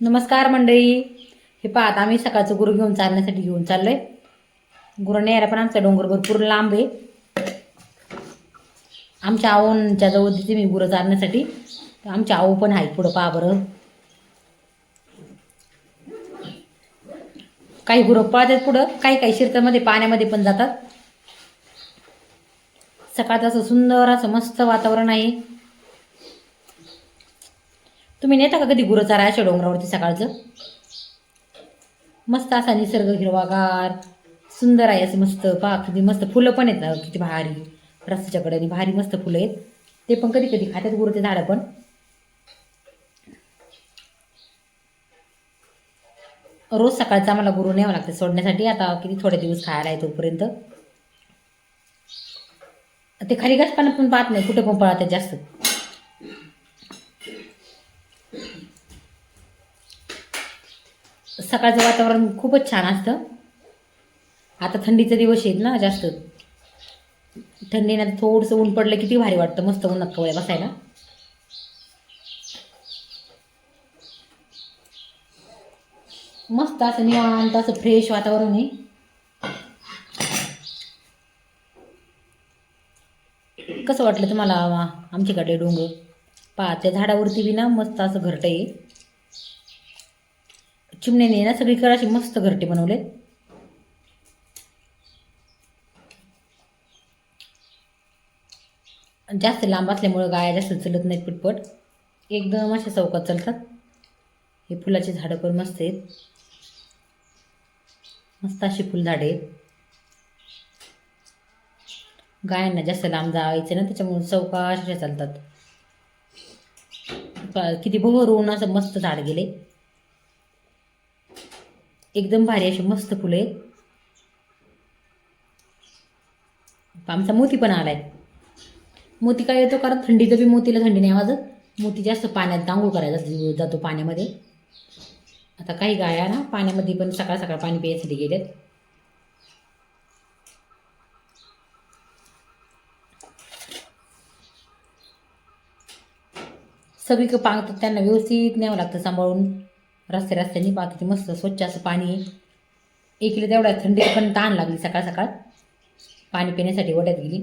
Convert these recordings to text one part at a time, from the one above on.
नमस्कार मंडळी. हे पाहत आम्ही सकाळचं गुरु घेऊन चालण्यासाठी घेऊन चाललोय. गुरु न्यायला पण आमचा डोंगर भरपूर लांब आहे. आमच्या आऊंच्या जवळ देते मी गुरं चालण्यासाठी. आमच्या आऊ पण आहे पुढं पहा बरं. काही गुरं पळतात पुढं काही काही शिरतामध्ये पाण्यामध्ये पण जातात. सकाळचं असं सुंदर असं मस्त वातावरण आहे. तुम्ही नेता का कधी गुरं चारा डोंगरावरती सकाळचं? मस्त असा निसर्ग हिरवागार सुंदर आहे असं मस्त. पा किती मस्त फुलं पण आहेत ना किती भारी. रस्त्याच्या कडेने भारी मस्त फुलं आहेत. ते पण कधी कधी खात्यात गुरं ते झाडं पण. रोज सकाळचं आम्हाला गुरु न्यावं लागतं सोडण्यासाठी. आता किती थोडे दिवस खायला आहे तोपर्यंत. ते खाली घास पण पाहत नाही कुठं पण पळतात जास्त. सकाळचं वातावरण खूपच छान असतं. आता थंडीचे दिवस आहेत ना जास्त. थंडीनं थोडंसं ऊन पडलं किती भारी वाटतं मस्त ऊन कवळ्या बसायला. मस्त असं निवांत असं फ्रेश वातावरण आहे. कसं वाटलं तुम्हाला आमच्याकडे डोंगर? पहा त्या झाडावरती बी ना मस्त असं घरटं आहे. चिमण्याने ना सगळीकडे अशी मस्त घरटे बनवले. जास्त लांब असल्यामुळं गाया जास्त चलत नाहीत पटपट. एकदम अशा चौकात चालतात. हे फुलाची झाडं पण मस्त आहेत. मस्त अशी फुलझाडे आहेत. गायांना जास्त लांब जायचं ना त्याच्यामुळे चौकाश अशा चालतात. प- किती भरून असं मस्त झाड गेले. एकदम भारी अशी मस्त फुलं आहेत. आमचा मोती पण आलाय. मोती काय येतो कारण थंडीचं बी मोतीला थंडी नाही वाजत. मोती जास्त पाण्यात आंघोळ करायला जातो- पाण्यामध्ये. आता काही गाया ना पाण्यामध्ये पण सकाळ सकाळ पाणी प्यायसाठी गेलेत सगळीकडे पांगतात त्यांना व्यवस्थित न्यावं लागतं सांभाळून. रस्ते रस्त्यानी पा किती मस्त स्वच्छ असं पाणी इकडे तेवढ्या थंडीत पण ताण लागली सकाळ सकाळ. पाणी पिण्यासाठी ओढ्यात गेली.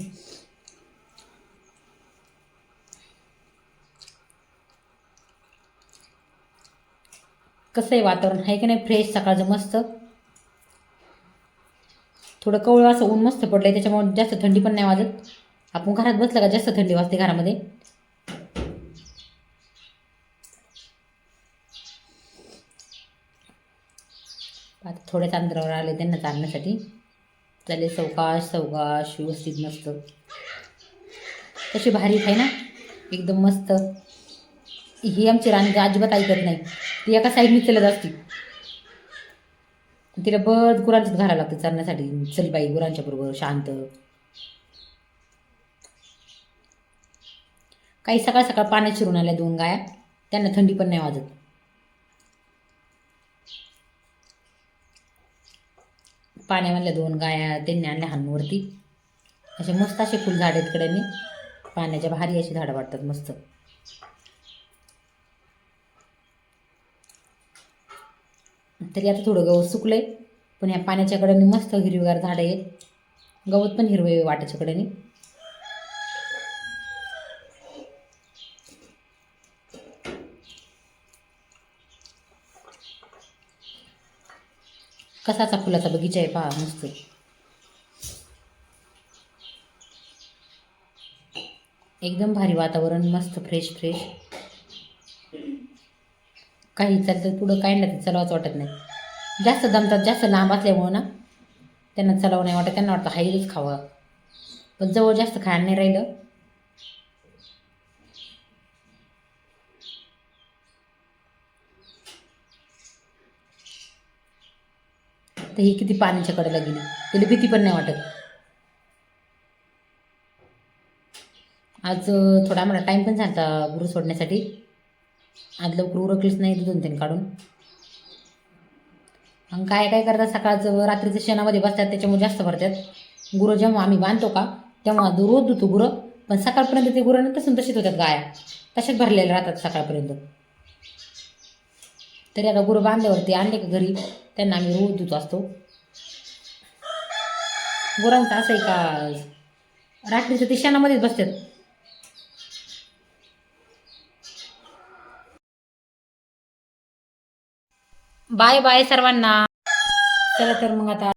कसं आहे वातावरण? आहे की नाही फ्रेश सकाळचं मस्त? थोडं कवळं असं ऊन मस्त पडलं आहे त्याच्यामुळे जास्त थंडी पण नाही वाजत. आपण घरात बसलं का जास्त थंडी वाजते घरामध्ये? आता थोड्याच अंतरावर आले त्यांना चालण्यासाठी. चालेल सवकाश सवकाश व्यवस्थित मस्त. कशी भारी आहे ना? एकदम मस्त. ही आमची राणी अजिबात ऐकत नाही. ती एका साईडनी चलत असती. तिला बस गुरांच्याच घालावं लागतं चालण्यासाठी. चल बाई गुरांच्या बरोबर शांत. काही सकाळ सकाळ पाण्यात शिरून आल्या दोन गाया. त्यांना थंडी पण नाही वाजत. पाण्यामधल्या दोन गाया त्यांनी आणल्या हानवरती. असे मस्त असे फुलझाड आहेत कड्यांनी पाण्याच्या भारी अशी झाडं वाटतात मस्त. तरी आता थोडं गवत सुकलंय पण या पाण्याच्याकडे मस्त हिरवीगार झाडं आहेत. गवत पण हिरवे वाटाच्या कसाचा फुलाचा बगीचा आहे पहा मस्त एकदम भारी वातावरण मस्त फ्रेश फ्रेश काही चालतं पुढं काय नाही चलावंच वाटत नाही. जास्त दमतात जास्त लांब असल्यामुळं ना त्यांना चलावं नाही वाटत त्यांना वाटतं हाईलच खावं. पण जवळ जास्त खायला नाही राहिलं. तर ही किती पाण्याच्या कडेला गेली? तिला भीती पण नाही वाटत. आज थोडा आम्हाला टाईम पण झाला गुरु सोडण्यासाठी. आज लवकर उरकलीच नाही दोन तीन काढून. मग काय काय करतात सकाळचं रात्रीचं शेणामध्ये बसतात त्याच्यामुळे जास्त भरतात. गुरं जेव्हा आम्ही बांधतो का तेव्हा रोज धुतो गुरं. पण सकाळपर्यंत ते गुरं तसून तशीच होतात गाया. तशाच भरलेल्या राहतात सकाळपर्यंत. तरी आता गुरु बांधल्यावरती आणले का घरी? त्यांना आम्ही रोज देत असतो. गुरांचं असं आहे का? रात्रीचं ते शेणामध्येच बसतात. बाय बाय सर्वांना. चला तर मग आता